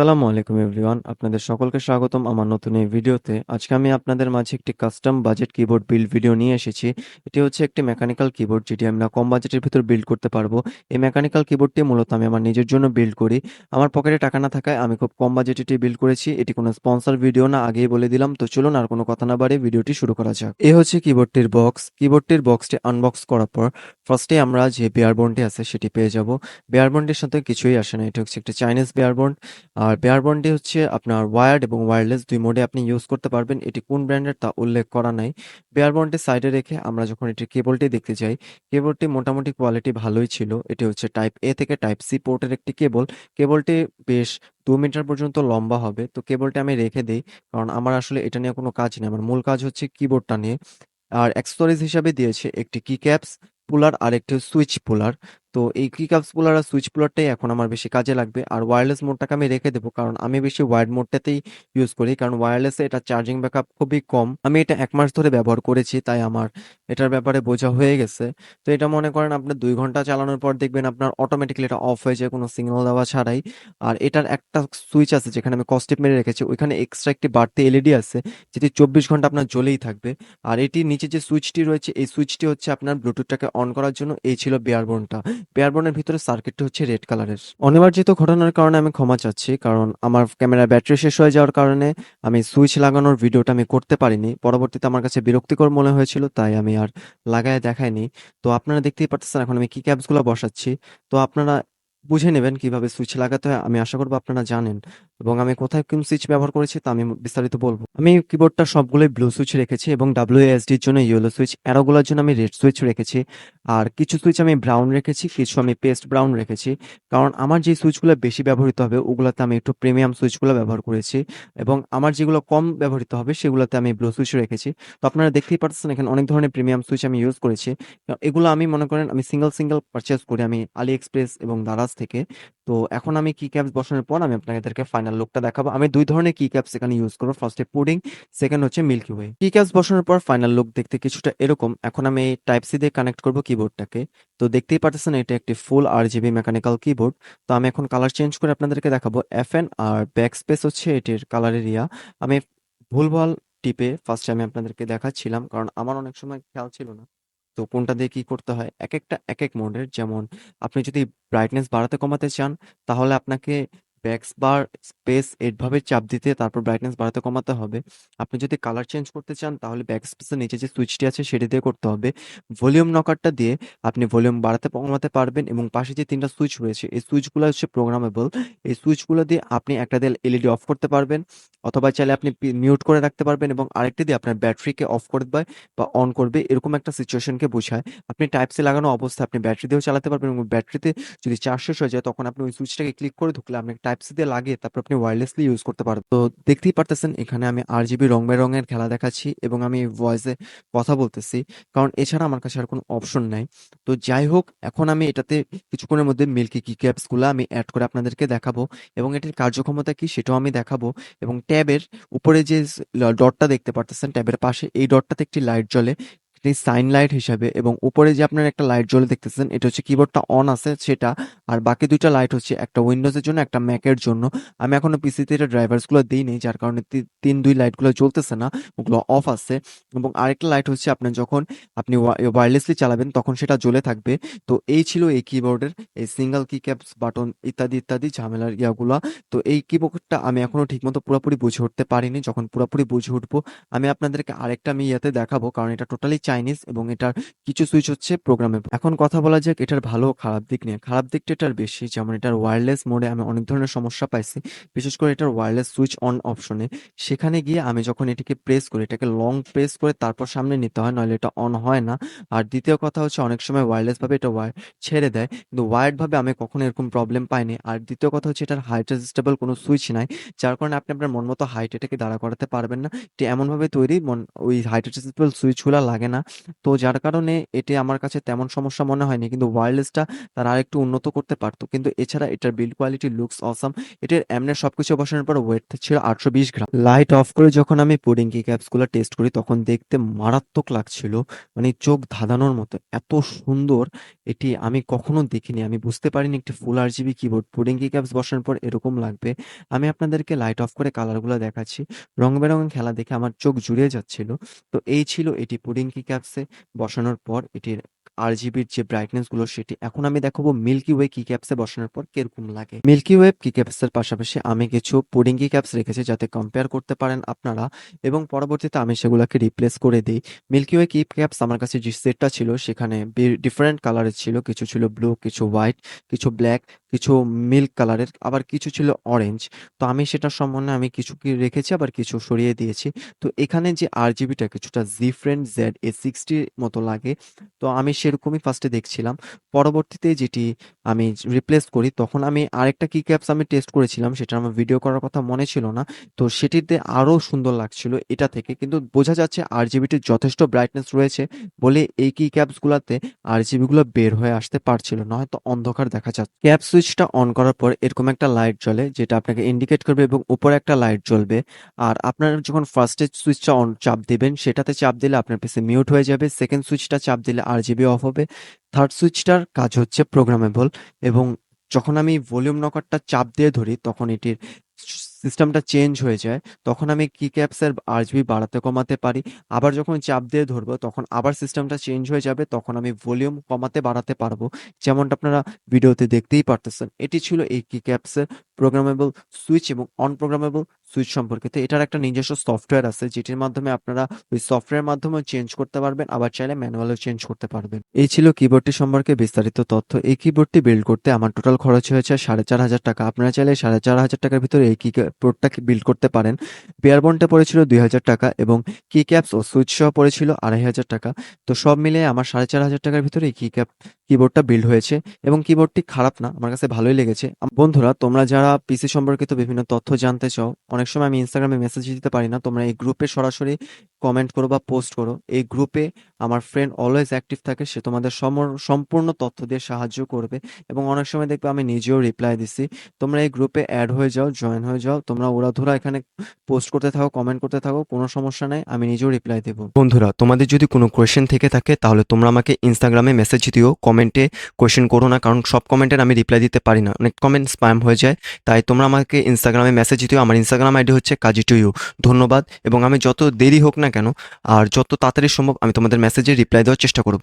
আসসালামু আলাইকুম এভরিওয়ান, আপনাদের সকলকে স্বাগতম আমার নতুন এই ভিডিওতে। আজকে আমি আপনাদের মাঝে একটি custom budget keyboard build video নিয়ে এসেছি। এটি হচ্ছে একটি মেকানিক্যাল কিবোর্ড যেটি আমরা কম বাজেটের ভিতর বিল্ড করতে পারব। এই মেকানিক্যাল কিবোর্ডটি মূলত আমি আমার নিজের জন্য বিল্ড করি। আমার পকেটে টাকা না থাকায় আমি খুব কম বাজেটে এটি বিল্ড করেছি। এটি কোনো স্পন্সর ভিডিও না, আগেই বলে দিলাম। তো চলুন আর কোনো কথা না বাড়ে ভিডিওটি শুরু করা যাক। এ হচ্ছে কিবোর্ডটির বক্স। কিবোর্ডটির বক্সটি আনবক্স করার পর ফার্স্টে আমরা যে বেয়ার বোনটি আছে সেটি পেয়ে যাব। বেয়ার বোনটির সাথে কিছুই আসে না। এটি হচ্ছে একটি চাইনিজ বেয়ার বোন আর বেয়ার বন্ডটি হচ্ছে আপনার ওয়ার্ড এবং ওয়্যারলেস দুই মোডে আপনি ইউজ করতে পারবেন। এটি কোন ব্র্যান্ডের তা উল্লেখ করা নাই। বেয়ার বন্ডটি সাইডে রেখে আমরা যখন এটির কেবলটি দেখতে যাই কেবলটি মোটামুটি কোয়ালিটি ভালোই ছিল। এটি হচ্ছে টাইপ এ থেকে টাইপ সি পোর্টের একটি কেবল কেবলটি বেশ দু মিটার পর্যন্ত লম্বা হবে। তো কেবলটি আমি রেখে দিই, কারণ আমার আসলে এটা নিয়ে কোনো কাজ নেই। আমার মূল কাজ হচ্ছে কিবোর্ডটা নিয়ে। আর অ্যাক্সেসরিজ হিসাবে দিয়েছে একটি কি ক্যাপস পুলার আর একটি সুইচ পুলার তো এই কি ক্যাপস পুলার আর সুইচ পুলারটাই এখন আমার বেশি কাজে লাগবে। আর ওয়্যারলেস মোডটাকে আমি রেখে দেবো, কারণ আমি বেশি ওয়ার্ড মোডটাতেই ইউজ করি, কারণ ওয়্যারলেসে এটা চার্জিং ব্যাকআপ খুবই কম। আমি এটা এক মাস ধরে ব্যবহার করেছি, তাই আমার এটার ব্যাপারে বোঝা হয়ে গেছে। তো এটা মনে করেন আপনি দুই ঘণ্টা চালানোর পর দেখবেন আপনার অটোমেটিক্যালি এটা অফ হয়ে যায়, কোনো সিগন্যাল দেওয়া ছাড়াই। আর এটার একটা সুইচ আছে, যেখানে আমি কস্টেপ মেরে রেখেছি, ওইখানে এক্সট্রা একটি বাড়তি এলইডি আছে, যেটি চব্বিশ ঘণ্টা আপনার জ্বলেই থাকবে। আর এটির নিচে যে সুইচটি রয়েছে, এই সুইচটি হচ্ছে আপনার ব্লুটুথটাকে অন করার জন্য, এই ছিল বেয়ারবোনটা বেয়ারবোনের ভিতরে সার্কিটটি হচ্ছে রেড কালারের। অনিবার্জিত ঘটনার কারণে আমি ক্ষমা চাচ্ছি, কারণ আমার ক্যামেরা ব্যাটারি শেষ হয়ে যাওয়ার কারণে আমি সুইচ লাগানোর ভিডিওটা আমি করতে পারিনি। পরবর্তীতে আমার কাছে বিরক্তিকর মনে হয়েছিল, তাই আমি আর লাগায় দেখাইনি। তো আপনারা দেখতেই পাচ্ছেন এখন আমি কি ক্যাপসগুলো বসাচ্ছি। তো আপনারা বুঝে নেবেন কীভাবে সুইচ লাগাতে হয়, আমি আশা করব আপনারা জানেন। এবং আমি কোথায় কোন সুইচ ব্যবহার করেছি তা আমি বিস্তারিত বলব। আমি কিবোর্ডটা সবগুলোই ব্লু সুইচ রেখেছি এবং ডাব্লিউএসডির জন্য ইয়েলো সুইচ অ্যারোগুলোর জন্য আমি রেড সুইচ রেখেছি। আর কিছু সুইচ আমি ব্রাউন রেখেছি, কিছু আমি পেস্ট ব্রাউন রেখেছি। কারণ আমার যে সুইচগুলো বেশি ব্যবহৃত হবে, ওগুলোতে আমি একটু প্রিমিয়াম সুইচগুলো ব্যবহার করেছি এবং আমার যেগুলো কম ব্যবহৃত হবে, সেগুলোতে আমি ব্লু সুইচ রেখেছি। তো আপনারা দেখতেই পাচ্ছেন এখানে অনেক ধরনের প্রিমিয়াম সুইচ আমি ইউজ করেছি। এগুলো আমি মনে করেন, আমি সিঙ্গেল সিঙ্গেল পারচেস করি আমি আলি এক্সপ্রেস এবং দারাজ থেকে। তো এখন আমি কি ক্যাপস বসানোর পর আমি আপনাদেরকে ফাইনাল লুকটা দেখাবো। আমি দুই ধরনের কি ক্যাপস এখানে ইউজ করব। ফার্স্টে পুডিং সেকেন্ড হচ্ছে মিল্কি ওয়ে কি ক্যাপস বসানোর পর ফাইনাল লুক দেখতে কিছুটা এরকম। এখন আমি টাইপ সি দিয়ে কানেক্ট করব কিবোর্ডটাকে তো দেখতেই পাচ্ছেন এটা একটি full R GB mechanical keyboard তো আমি এখন কালার চেঞ্জ করে আপনাদেরকে দেখাবো। এফ এন আর ব্যাক স্পেস হচ্ছে এটির কালার এরিয়া আমি ভুলভাল টিপে ফার্স্টে আমি আপনাদেরকে দেখাচ্ছিলাম, কারণ আমার অনেক সময় খেয়াল ছিল না। তো কোনটা দিয়ে কী করতে হয়? এক একটা এক এক মোডের যেমন আপনি যদি ব্রাইটনেস বাড়াতে কমাতে চান, তাহলে আপনাকে ব্যাক্স বার স্পেস এইভাবে চাপ দিতে তারপর ব্রাইটনেস বাড়াতে কমাতে হবে। আপনি যদি কালার চেঞ্জ করতে চান, তাহলে ব্যাক স্পেসের নিচে যে সুইচটি আছে, সেটি দিয়ে করতে হবে। ভলিউম নকারটা দিয়ে আপনি ভলিউম বাড়াতে কমাতে পারবেন এবং পাশে যে তিনটা সুইচ রয়েছে, এই সুইচগুলো হচ্ছে প্রোগ্রামেবল এই সুইচগুলো দিয়ে আপনি একটা দিয়ে এলইডি অফ করতে পারবেন অথবা চাইলে আপনি মিউট করে রাখতে পারবেন এবং আরেকটি দিয়ে আপনার ব্যাটারিকে অফ করে দেবে বা অন করবে, এরকম একটা সিচুয়েশনকে বোঝায়। আপনি টাইপ সি লাগানো অবস্থায় আপনি ব্যাটারি দিয়েও চালাতে পারবেন এবং ব্যাটারিতে যদি চার্জ শেষ হয়ে যায়, তখন আপনি ওই সুইচটাকে ক্লিক করে ঢুকলে আপনি টাইপ সি দিয়ে লাগিয়ে তারপর আপনি ওয়্যারলেসলি ইউজ করতে পারবেন। তো দেখতেই পারতেছেন, এখানে আমি আর জিবি রং বেরঙের খেলা দেখাচ্ছি এবং আমি ভয়েসে কথা বলতেছি। কারণ এছাড়া আমার কাছে আর কোনো অপশন নাই। তো যাই হোক, এখন আমি এটাতে কিছুক্ষণের মধ্যে মিল্কি কি ক্যাপসগুলো আমি অ্যাড করে আপনাদেরকে দেখাবো এবং এটির কার্যক্ষমতা কি সেটাও আমি দেখাবো। এবং ট্যাবের উপরে যে ডটটা দেখতে পারতেছেন, ট্যাবের পাশে এই ডটটাতে একটি লাইট জ্বলে একটি সাইন লাইট হিসাবে এবং উপরে যে আপনার একটা লাইট জ্বলে দেখতেছেন, এটা হচ্ছে কিবোর্ডটা অন আছে সেটা, আর বাকি দুইটা লাইট হচ্ছে একটা উইন্ডোজের জন্য, একটা ম্যাকের জন্য। আমি এখনও পিসিতে এটা ড্রাইভার্সগুলো দিই নেই, যার কারণে তিন, দুই লাইটগুলো জ্বলতেছে না, ওগুলো অফ আছে। এবং আরেকটা লাইট হচ্ছে আপনার যখন আপনি ওয়্যারলেসলি চালাবেন, তখন সেটা জ্বলে থাকবে। তো এই ছিল এই কিবোর্ডের এই সিঙ্গেল কি ক্যাপস বাটন ইত্যাদি ইত্যাদি ঝামেলার ইয়াগুলা। তো এই কিবোর্ডটা আমি এখনও ঠিকমতো পুরোপুরি বুঝে উঠতে পারিনি। যখন পুরোপুরি বুঝে উঠবো, আমি আপনাদেরকে আরেকটা আমি ইয়াতে দেখাবো, কারণ এটা টোটালি চাইনিজ এবং এটার কিছু সুইচ হচ্ছে প্রোগ্রামেবল এখন কথা বলা যাক এটার ভালো খারাপ দিক নিয়ে। খারাপ দিকটা এটার বেশি, যেমন এটার ওয়্যারলেস মোডে আমি অনেক ধরনের সমস্যা পাইছি। বিশেষ করে এটার ওয়্যারলেস সুইচ অন অপশনে সেখানে গিয়ে আমি যখন এটিকে প্রেস করি, এটাকে লং প্রেস করে তারপর সামনে নিতে হয় নইলে এটা অন হয় না। আর দ্বিতীয় কথা হচ্ছে অনেক সময় ওয়্যারলেস ভাবে এটা ওয়্যার ছেড়ে দেয়। কিন্তু ওয়ার্ড ভাবে আমি কখনো এরকম প্রবলেম পাইনি। আর দ্বিতীয় কথা হচ্ছে এটার হাইট অ্যাডজাস্টেবল কোনো সুইচ নাই, যার কারণে আপনি আপনার মন মতো হাইট এটাকে দাঁড়া করাতে পারবেন না। এটি এমনভাবে তৈরি ওই হাইট অ্যাডজাস্টেবল সুইচগুলো লাগে না। না। তো যার কারণে এটি আমার কাছে তেমন সমস্যা মনে হয়নি। কিন্তু ওয়্যারলেসটা তারা আরেকটু উন্নত করতে পারত। কিন্তু এছাড়া এটার বিল্ড কোয়ালিটি লুকস অসাম। এটার এমনে সবকিছু বসানোর পর ওয়েট ছিল ৮২০ গ্রাম। লাইট অফ করে যখন আমি পুডিং কি ক্যাপসগুলো টেস্ট করি, তখন দেখতে মারাত্মক লাগছিল। মানে চোখ ধাঁধানোর মতো। এত সুন্দর এটি আমি কখনো দেখিনি। আমি বুঝতে পারিনি একটি full RGB keyboard pudding key caps বসানোর পর এরকম লাগবে। আমি আপনাদেরকে লাইট অফ করে কালারগুলো দেখাচ্ছি। রং-বেরঙের খেলা দেখে আমার চোখ জুড়িয়ে যাচ্ছিল। তো এই ছিল এটি পুডিং কি ক্যাপসে বসানোর পর এটির আর আরজিবির যে ব্রাইটনেসগুলো সেটি। এখন আমি দেখাবো মিল্কি ওয়ে কি ক্যাপসে বসানোর পর কীরকম লাগে। মিল্কি ওয়ে কি ক্যাপসের পাশাপাশি আমি কিছু পুডিং কি ক্যাপস রেখেছি যাতে কম্পেয়ার করতে পারেন আপনারা এবং পরবর্তীতে আমি সেগুলাকে রিপ্লেস করে দিই মিল্কি ওয়ে কি ক্যাপস আমার কাছে যে সেটটা ছিল সেখানে ডিফারেন্ট কালারের ছিল। কিছু ছিল ব্লু, কিছু হোয়াইট, কিছু ব্লাক, কিছু মিল্ক কালারের, আবার কিছু ছিল অরেঞ্জ। তো আমি সেটার সম্বন্ধে আমি কিছু কি রেখেছি আবার কিছু সরিয়ে দিয়েছি। তো এখানে যে আর জিবিটা কিছুটা জিফ্রেন্ট ZA60 মতো লাগে। তো আমি সেরকমই ফার্স্টে দেখছিলাম। পরবর্তীতে যেটি আমি রিপ্লেস করি তখন আমি আরেকটা কি ক্যাপস আমি টেস্ট করেছিলাম সেটা আমার ভিডিও করার কথা মনে ছিল না। তো সেটিতে আরও সুন্দর লাগছিল এটা থেকে। কিন্তু বোঝা যাচ্ছে আর জিবিটির যথেষ্ট ব্রাইটনেস রয়েছে বলে এই কি ক্যাপসগুলাতে আর জিবিগুলো বের হয়ে আসতে পারছিল না। হয়তো অন্ধকার দেখা যাচ্ছে। ক্যাপ সুইচটা অন করার পর এরকম একটা লাইট জ্বলে, যেটা আপনাকে ইন্ডিকেট করবে এবং উপরে একটা লাইট জ্বলবে। আর আপনার যখন ফার্স্টে সুইচটা অন চাপ দেবেন, সেটাতে চাপ দিলে আপনার পিসি মিউট হয়ে যাবে। সেকেন্ড সুইচটা চাপ দিলে আর জিবি অফ হবে। থার্ড সুইচটার কাজ হচ্ছে প্রোগ্রামেবল এবং যখন আমি ভলিউম নকারটা চাপ দিয়ে ধরি, তখন এটির সিস্টেমটা চেঞ্জ হয়ে যায়। তখন আমি কি ক্যাপসের আরজিবি বাড়াতে কমাতে পারি। আবার যখন চাপ দিয়ে ধরবো, তখন আবার সিস্টেমটা চেঞ্জ হয়ে যাবে। তখন আমি ভলিউম কমাতে বাড়াতে পারব। যেমনটা আপনারা ভিডিওতে দেখতেই পারতেছেন। এটি ছিল এই কি ক্যাপসের প্রোগ্রামেবল সুইচ এবং অনপ্রোগ্রামেবল সুইচ সম্পর্কিত। এটার একটা নিজস্ব সফটওয়্যার আছে যেটির মাধ্যমে আপনারা ওই সফটওয়্যার মাধ্যমেও চেঞ্জ করতে পারবেন। আবার চাইলে ম্যানুয়ালও চেঞ্জ করতে পারবেন। এই ছিল কিবোর্ডটি সম্পর্কে বিস্তারিত তথ্য। এই কিবোর্ডটি বিল্ড করতে আমার টোটাল খরচ হয়েছে ৳৪,৫০০ আপনারা চাইলে ৳৪,৫০০ টাকার ভিতরে এই কি কিবোর্ডটাকে বিল্ড করতে পারেন। বেয়ার বন্ডটা পড়েছিল ৳২,০০০ এবং কি ক্যাপস ও সুইচ সহ পড়েছিল ৳২,৫০০ তো সব মিলিয়ে আমার ৳৪,৫০০ টাকার ভিতরে এই কি ক্যাপ কিবোর্ডটা বিল্ড হয়েছে এবং কিবোর্ডটি খারাপ না। আমার কাছে ভালোই লেগেছে। বন্ধুরা তোমরা যারা পিসি সম্পর্কিত বিভিন্ন তথ্য জানতে চাও, অনেক সময় আমি ইনস্টাগ্রামে মেসেজ দিতে পারি না। তোমরা এই গ্রুপে সরাসরি কমেন্ট করো বা পোস্ট করো। এই গ্রুপে আমার ফ্রেন্ড অলওয়েজ অ্যাক্টিভ থাকে। সে তোমাদের সম্পূর্ণ তথ্য দিয়ে সাহায্য করবে এবং অনেক সময় দেখবে আমি নিজেও রিপ্লাই দিছি। তোমরা এই গ্রুপে অ্যাড হয়ে যাও, জয়েন হয়ে যাও। তোমরা উড়াধুরা এখানে পোস্ট করতে থাকো, কমেন্ট করতে থাকো। কোনো সমস্যা নাই। আমি নিজেও রিপ্লাই দেবো বন্ধুরা তোমাদের যদি কোনো কোয়েশ্চেন থেকে থাকে তাহলে তোমরা আমাকে ইনস্টাগ্রামে মেসেজ দিও। কমেন্টে কোয়েশ্চেন করো না কারণ সব কমেন্টের আমি রিপ্লাই দিতে পারি না। অনেক কমেন্ট স্প্যাম হয়ে যায়। তাই তোমরা আমাকে ইনস্টাগ্রামে মেসেজ দিও। আমার ইনস্টাগ্রাম আইডি হচ্ছে কাজী টু ইউ। ধন্যবাদ এবং আমি যত দেরি হোক না কেন, আর যত তাড়াতাড়ি সম্ভব আমি তোমাদের মেসেজে রিপ্লাই দেওয়ার চেষ্টা করব।